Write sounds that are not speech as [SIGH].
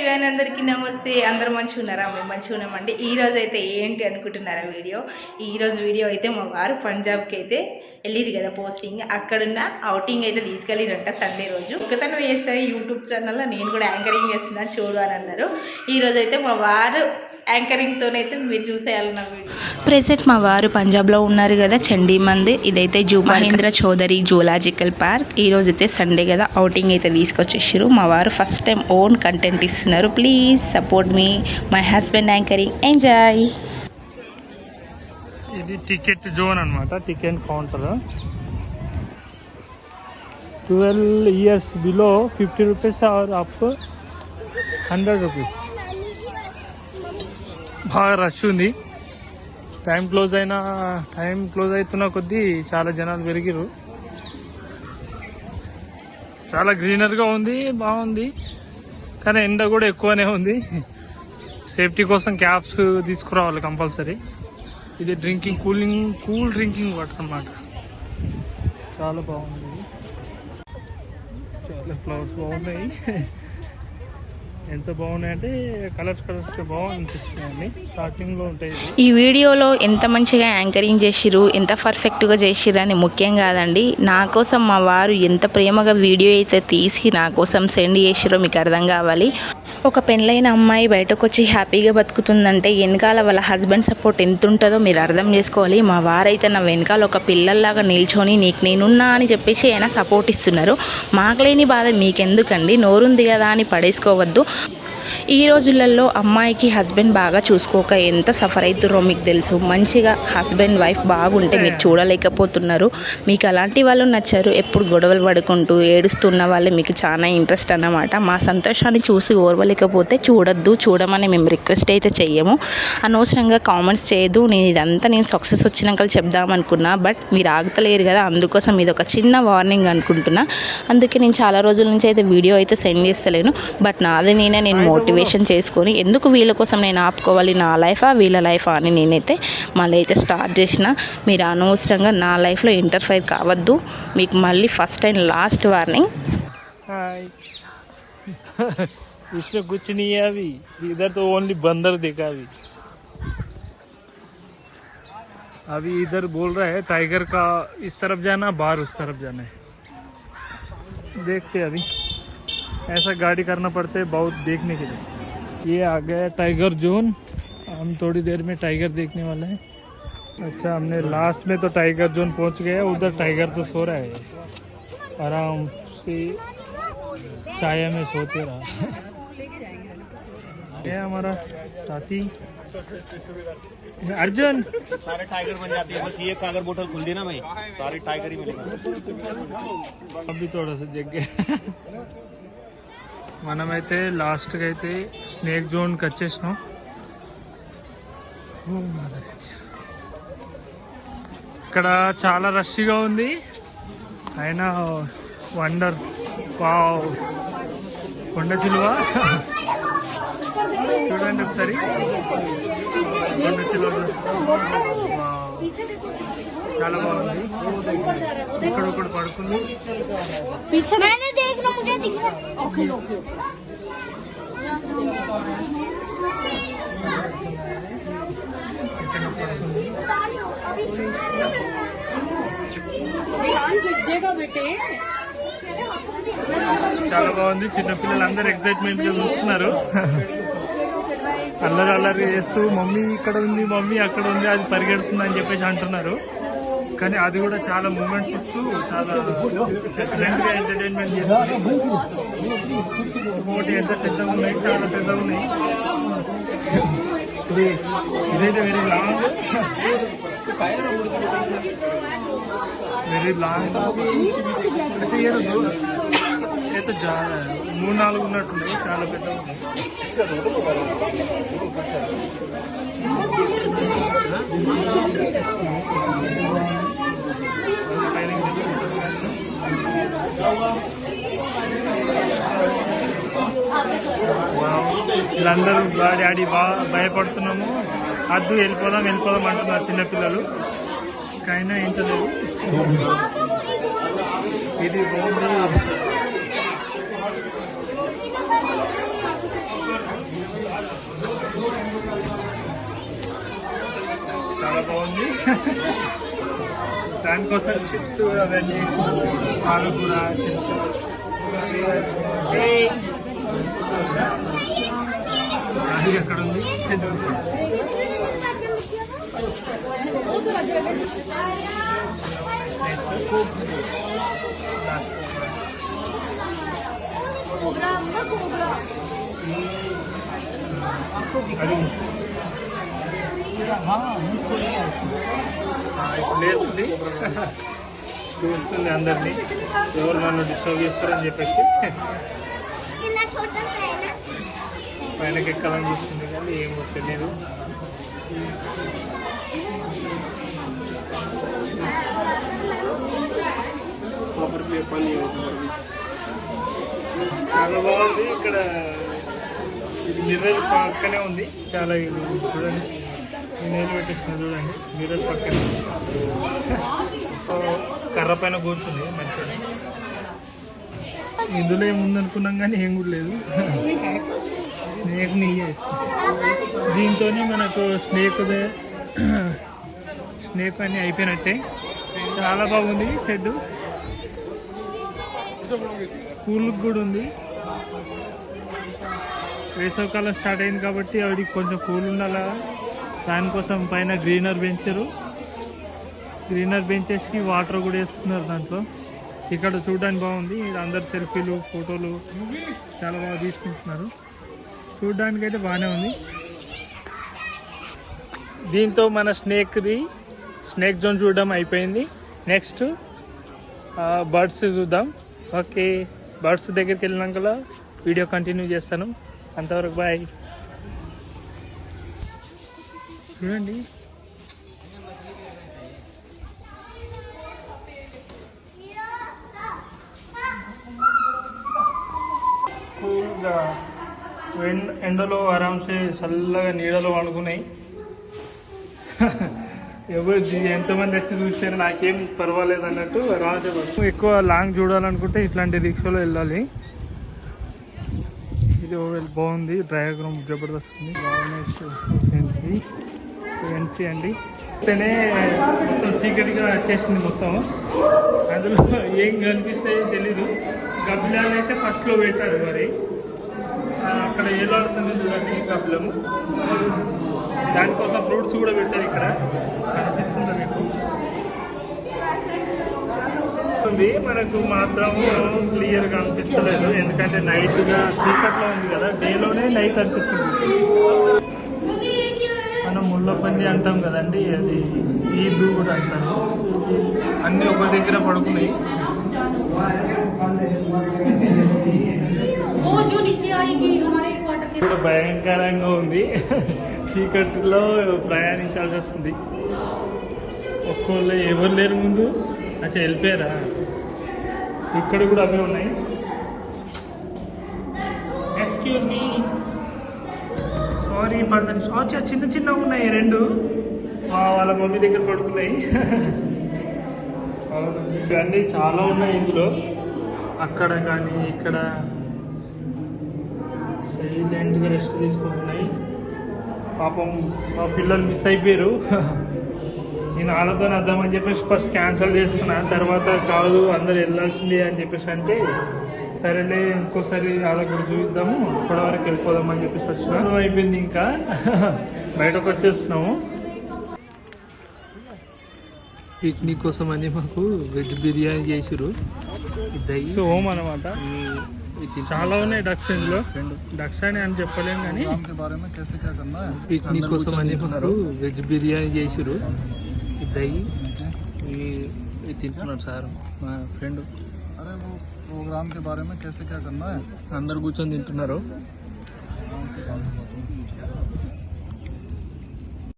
ఇవన్నీ అందరికీ నమస్తే. అందరూ మంచిగా ఉన్నారా? మేము మంచిగా ఉన్నామండి. ఈ అయితే ఏంటి అనుకుంటున్నారా వీడియో? ఈరోజు వీడియో అయితే మా వారు పంజాబ్కి అయితే వెళ్ళిరు కదా పోస్టింగ్. అక్కడున్న అవుటింగ్ అయితే తీసుకెళ్ళిరంట సండే రోజు. ఒకతను చేస్తే యూట్యూబ్ ఛానల్లో నేను కూడా యాంకరింగ్ చేస్తున్నా చూడు అని అన్నారు. ఈరోజు అయితే మా వారు యాంకరింగ్తోనైతే మీరు చూసేయాలన్న వీడియో. ప్రెసెంట్ మా వారు పంజాబ్లో ఉన్నారు కదా చండీ మందిర్ ఇదైతే zoo Mahendra Chaudhary zoological park. ఈ రోజు అయితే సండే కదా అవుటింగ్ అయితే తీసుకొచ్చేసారు మా వారు ఫస్ట్ టైం ఓన్ కంటెంట్ ఇస్తున్నారు. Please support me my husband anchoring enjoy ఇది టికెట్ జోన్ అన్నమాట ticket counter. Twelve years below fifty rupees or up hundred rupees. బాగా రష్ ఉంది. టైం క్లోజ్ అయినా టైం క్లోజ్ అవుతున్న కొద్దీ చాలా జనాలు పెరిగిరు చాలా గ్రీనర్గా ఉంది బాగుంది. కానీ ఎండ కూడా ఎక్కువనే ఉంది. సేఫ్టీ కోసం క్యాప్స్ తీసుకురావాలి కంపల్సరీ ఇది drinking cooling cool drinking water అన్నమాట. చాలా బాగుంది. చాలా ఫ్లవర్స్ బాగున్నాయి. ఎంత బాగున్నాయి కలర్స్ కలర్స్ ఉంటాయి ఈ వీడియోలో ఎంత మంచిగా యాంకరింగ్ చేసిరు ఎంత పర్ఫెక్ట్గా చేసిరు అని ముఖ్యం కాదండి. నా కోసం మా వారు ఎంత ప్రేమగా వీడియో అయితే తీసి నా కోసం సెండ్ చేసిరో మీకు అర్థం కావాలి. ఒక పెళ్ళైన అమ్మాయి బయటకు వచ్చి హ్యాపీగా బతుకుతుందంటే వెనకాల వాళ్ళ హస్బెండ్ సపోర్ట్ ఎంత ఉంటుందో మీరు అర్థం చేసుకోవాలి. మా వారైతే నా వెనకాల ఒక పిల్లల్లాగా నిల్చొని నీకు నేనున్నా అని చెప్పేసి ఆయన సపోర్ట్ ఇస్తున్నారు. మాకు లేని బాధ మీకెందుకండి? నోరుంది కదా అని పడేసుకోవద్దు. ఈ రోజులలో అమ్మాయికి హస్బెండ్ బాగా చూసుకోక ఎంత సఫర్ అవుతుర్రో మీకు తెలుసు. మంచిగా హస్బెండ్ వైఫ్ బాగుంటే మీరు చూడలేకపోతున్నారు. మీకు అలాంటి వాళ్ళు నచ్చారు. ఎప్పుడు గొడవలు పడుకుంటూ ఏడుస్తున్న వాళ్ళే మీకు చాలా ఇంట్రెస్ట్ అన్నమాట. మా సంతోషాన్ని చూసి ఓర్వలేకపోతే చూడొద్దు చూడమని మేము రిక్వెస్ట్ అయితే చెయ్యము. అనవసరంగా కామెంట్స్ చేయదు నేను ఇదంతా నేను సక్సెస్ వచ్చినాక చెప్దామనుకున్నా. బట్ మీరు ఆగుతలేరు కదా. అందుకోసం ఇది ఒక చిన్న వార్నింగ్ అనుకుంటున్నా. అందుకే నేను చాలా రోజుల నుంచి అయితే వీడియో అయితే సెండ్ చేస్తలేను. బట్ నాది నేనే నేను మోటివేట్ మోటివేషన్ చేసుకొని ఎందుకు వీళ్ళ కోసం నేను ఆపుకోవాలి నా లైఫా వీళ్ళ లైఫా అని నేనైతే మళ్ళీ అయితే స్టార్ట్ చేసిన మీరు అనవసరంగా నా లైఫ్లో ఇంటర్ఫైర్ కావద్దు మీకు మళ్ళీ ఫస్ట్ అండ్ లాస్ట్ వార్నింగ్ हाय इसमें कुछ नहीं है अभी इधर तो ओनली बंदर देखा अभी अभी इधर बोल रहा है टाइगर का इस तरफ जाना बाहर उस तरफ जाना है देखते हैं अभी ऐसा गाड़ी करना पड़ता है बहुत देखने के लिए ये आ गया टाइगर जोन। हम थोड़ी देर में टाइगर देखने वाले हैं। अच्छा हमने लास्ट में तो टाइगर जोन पहुँच गया उधर टाइगर तो सो रहा है। आराम से छाया में सोते रहा। ये हमारा साथी। अर्जुन! सारे टाइगर बन जाते हैं। बस ये कागर बोतल खुल देना भाई। सारे टाइगर ही मिलेगा। अभी थोड़ा सा जग गया। మనమైతే లాస్ట్కి అయితే స్నేక్ జోన్కి వచ్చేసినాం. ఇక్కడ చాలా రష్గా ఉంది. అయినా వండర్ వావ్ కొండ చిలువ. చూడండి ఒకసారి. కొండ చిలువ. చాలా బాగుంది. ఇక్కడ ఒకటి పడుకుంది. చాలా బాగుంది. చిన్నపిల్లలు అందరు ఎక్సైట్మెంట్ చూస్తున్నారు. అల్లరి అల్లరి చేస్తూ మమ్మీ ఇక్కడ ఉంది మమ్మీ అక్కడ ఉంది అది పరిగెడుతుంది అని చెప్పేసి అంటున్నారు. కానీ అది కూడా చాలా మూమెంట్స్ ఇస్తూ చాలా గా ఎంటర్టైన్మెంట్ చేస్తుంది. ఇంకోటి ఎంత పెద్దగా ఉన్నాయి చాలా పెద్దగా ఉన్నాయి. ఇది ఇదైతే వెరీ లాంగ్ వెరీ లాంగ్ అయితే మూడు నాలుగు ఉన్నట్టుండే చాలా పెద్ద వీళ్ళందరూ డాడీ బాగా భయపడుతున్నాము. అద్దు వెళ్ళిపోదాం వెళ్ళిపోదాం అంటున్నారు చిన్నపిల్లలు. కానీ ఇంత లేదు ఇది బాగుంటుంది చాలా బాగుంది. దానికోసం చిప్స్ అవన్నీ పాలకూర చిప్స్ అది ఎక్కడ ఉంది అది లేస్తుంది చూస్తుంది అందరినీ. ఎవరు నన్ను డిస్టర్బ్ చేస్తారని చెప్పేసి. పైనకి ఎక్కాలని చూస్తుంది కానీ ఏం వస్తలేదు. పని చాలా బాగుంది. ఇక్కడ ఇది మిర్రర్ పక్కనే ఉంది. చాలా చూడండి. నీళ్ళు పెట్టేసిన చూడండి. మిర్రర్ పక్కన. కర్ర పైన కూర్చుంది మంచిగా ఇందులో ఏముందనుకున్నాం కానీ ఏం కూడా లేదు. స్నేక్ నెయ్యి దీంతో మనకు స్నేక్ స్నేక్ అన్ని అయిపోయినట్టే. చాలా బాగుంది షెడ్ కూల్ కూడా ఉంది. వేసవికాలం స్టార్ట్ అయింది కాబట్టి అవి కొంచెం కూల్ ఉండాలా దానికోసం పైన గ్రీనర్ పెంచారు. గ్రీనర్ పెంచేసి వాటర్ కూడా వేస్తున్నారు దాంట్లో. ఇక్కడ చూడడానికి బాగుంది. ఇది అందరు సెల్ఫీలు ఫోటోలు చాలా బాగా తీసుకుంటున్నారు. చూడడానికి అయితే బాగానే ఉంది. దీంతో మన స్నేక్ది స్నేక్ జోన్ చూడడం అయిపోయింది. నెక్స్ట్ బర్డ్స్ చూద్దాం. ఓకే బర్డ్స్ దగ్గరికి వెళ్ళినాక వీడియో కంటిన్యూ చేస్తాను. అంతవరకు బాయ్ చూడండి. కూల్గా ఎండలో ఆరాంసే చల్లగా నీడలో వండుకున్నాయి. [LAUGHS] ఎవరు ఎంతమంది వచ్చి చూసారు నాకేం పర్వాలేదు అన్నట్టు రాజు ఎక్కువ లాంగ్ చూడాలనుకుంటే ఇట్లాంటి రిక్షాలో వెళ్ళాలి. ఇది బాగుంది. డయాగ్రామ్ జబర్దస్త్ ఉంది. బాగున్నాయి. ఎంట్రీ అండి. అంటేనే మొత్తం చీకటిగా వచ్చేసింది మొత్తం. అందులో ఏం కనిపిస్తాయో తెలీదు. గబ్బిలాలు అయితే ఫస్ట్లో పెట్టారు మరి. అక్కడ ఏలాడుతుంది చూడండి గబ్బిలము. దానికోసం ఫ్రూట్స్ కూడా పెట్టారు ఇక్కడ. కనిపిస్తుంది మీకు? ఉంది. మనకు మాత్రం క్లియర్గా అనిపిస్తలేదు. ఎందుకంటే నైట్గా చీకట్లో ఉంది కదా. డేలోనే నైట్ అనిపిస్తుంది. ముళ్ళ పంది అంటాం కదండి అది ఈద్దు కూడా అంటారు. అన్నీ ఒక దగ్గర పడుకున్నాయి. భయంకరంగా ఉంది. చీకటిలో ప్రయాణించాల్సి వస్తుంది. ఒక్కోళ్ళు ఎవరు లేరు ముందు. అసలు వెళ్ళిపోయారా? ఇక్కడ కూడా అవే ఉన్నాయి. Excuse me sorry for that అచ్చా చిన్న చిన్న ఉన్నాయి రెండు. మా వాళ్ళ మమ్మీ దగ్గర పడుకున్నాయి. ఇవన్నీ చాలా ఉన్నాయి ఇందులో. అక్కడ కానీ ఇక్కడ సైలెంట్గా రెస్ట్ తీసుకుంటున్నాయి. పాపం మా పిల్లలు మిస్ అయిపోయారు. నేను వాళ్ళతో వద్దామని చెప్పేసి ఫస్ట్ క్యాన్సిల్ చేసుకున్నాను తర్వాత కాదు అందరు వెళ్ళాల్సిందే అని చెప్పేసి అంటే సరేలే ఇంకోసారి ఆడ కూడా చూద్దాము అప్పటి వరకు వెళ్ళిపోదాం అని చెప్పేసి వచ్చిన. అయిపోయింది ఇంకా. [LAUGHS] బయటకు వచ్చేస్తున్నాము. పిక్నిక్ కోసం అని మాకు వెజ్ బిర్యానీ చేసిరు సో హోమ్ అనమాట చాలా ఉన్నాయి డక్స్ ఇందులో. డక్స్ అని అని చెప్పలేము కానీ పిక్నిక్ కోసం అని మాకు వెజ్ బిర్యానీ చేసిరు దయ్యి తింటున్నారు సార్ మా ఫ్రెండ్. ప్రోగ్రామ్ కే బారే మే కైసే క్యా కర్నా హై అందరు కూర్చొని తింటున్నారు